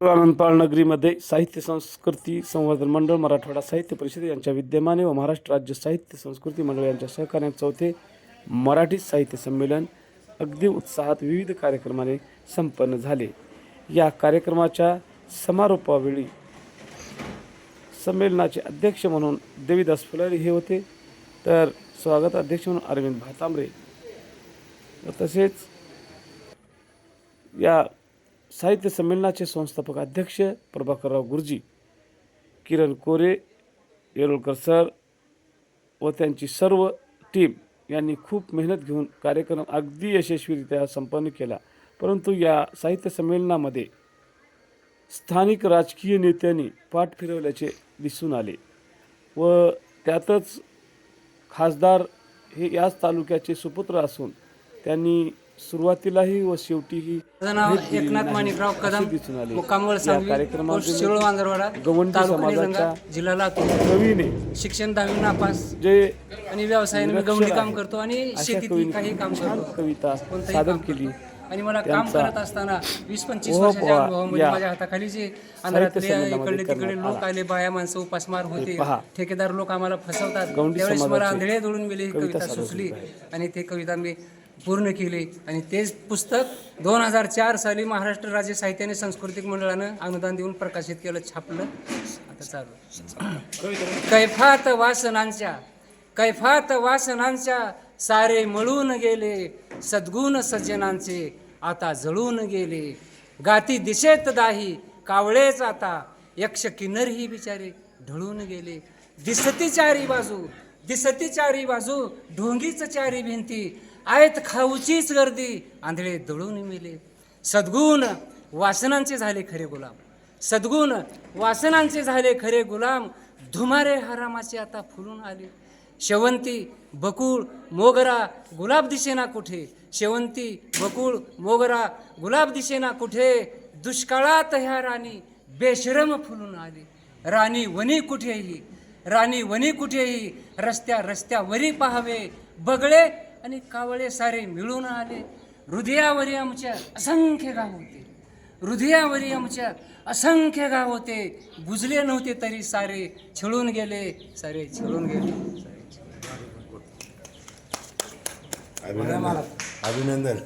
आनंदपाळ नगरीमध्ये साहित्य संस्कृती संवर्धन मंडळ मराठवाडा साहित्य परिषद यांच्या विद्यमाने व महाराष्ट्र राज्य साहित्य संस्कृती मंडळ यांच्या सहकार्याने चौथे मराठी साहित्य संमेलन अगदी उत्साहात विविध कार्यक्रमाने संपन्न झाले. या कार्यक्रमाच्या समारोपावेळी संमेलनाचे अध्यक्ष म्हणून देवीदास फुलारी हे होते. तर स्वागत अध्यक्ष म्हणून अरविंद भातांबरे. तसेच या साहित्य संमेलनाचे संस्थापक अध्यक्ष प्रभाकरराव गुरुजी किरण कोरे येरोळकर सर व त्यांची सर्व टीम यांनी खूप मेहनत घेऊन कार्यक्रम अगदी यशस्वीरित्या संपन्न केला. परंतु या साहित्य संमेलनामध्ये स्थानिक राजकीय नेत्यांनी पाठ फिरवल्याचे दिसून आले व त्यातच खासदार हे याच तालुक्याचे सुपुत्र असून त्यांनी सुरुवातीलाही व शेवटीही एकनाथ माणिकराव कदम दिसून आले कार्यक्रमात जिल्हा लातूर. कवीने शिक्षण दहावी नापास जे आणि व्यवसायाने गवंडी काम करतो आणि शेतीत कवीने काही काम करतो. कविता सादर केली. आणि मला काम त्यांचा करत असताना वीस पंचवीस ओह वर्षाच्या बुवा, अनुभवामध्ये या माझ्या हाताखाली जे अंधारातले संमेलनामध्ये इकडले तिकडे लोक आला. बाया माणसं उपासमार होते. पहा. ठेकेदार लोक आम्हाला फसवतात. गवंडी त्यावेळेस मला समाजाची आंधळे दोडून गेली ही कविता कविता सुचली आणि ते कविता मी पूर्ण केली. आणि तेच पुस्तक दोन हजार चार साली महाराष्ट्र राज्य साहित्य आणि सांस्कृतिक मंडळानं अनुदान देऊन प्रकाशित केलं छापलं. आता चालू. कैफात वासनांच्या कैफात वासनांच्या सारे मळून गेले. सद्गुण सज्जनांचे आता जळून गेले. गाती दिशेत दाही कावळेच आता यक्ष किन्नरही बिचारे ढळून गेले. दिसती चारी बाजू दिसती चारी बाजू ढोंगीच चारी भिंती आयत खाऊचीच गर्दी आंधळे दळून मेले. सद्गुण वासनांचे झाले खरे गुलाम. सद्गुण वासनांचे झाले खरे गुलाम. धुमारे हरामाचे आता फुलून आले. शेवंती बकुळ मोगरा गुलाब दिसेना कुठे? शेवंती बकुळ मोगरा गुलाब दिसेना कुठे? दुष्काळात ह्या राणी बेशरम फुलून आली. राणी वनी कुठेही? राणी वनी कुठेही? रस्त्या रस्त्यावरी पाहावे बगळे आणि कावळे सारे मिळून आले. हृदयावरी आमच्या असंख्य गाव होते. हृदयावरी आमच्या असंख्य गाव होते. गुजले नव्हते तरी सारे छळून गेले सारे छळून गेले अभिनंदन. अभिनंदन?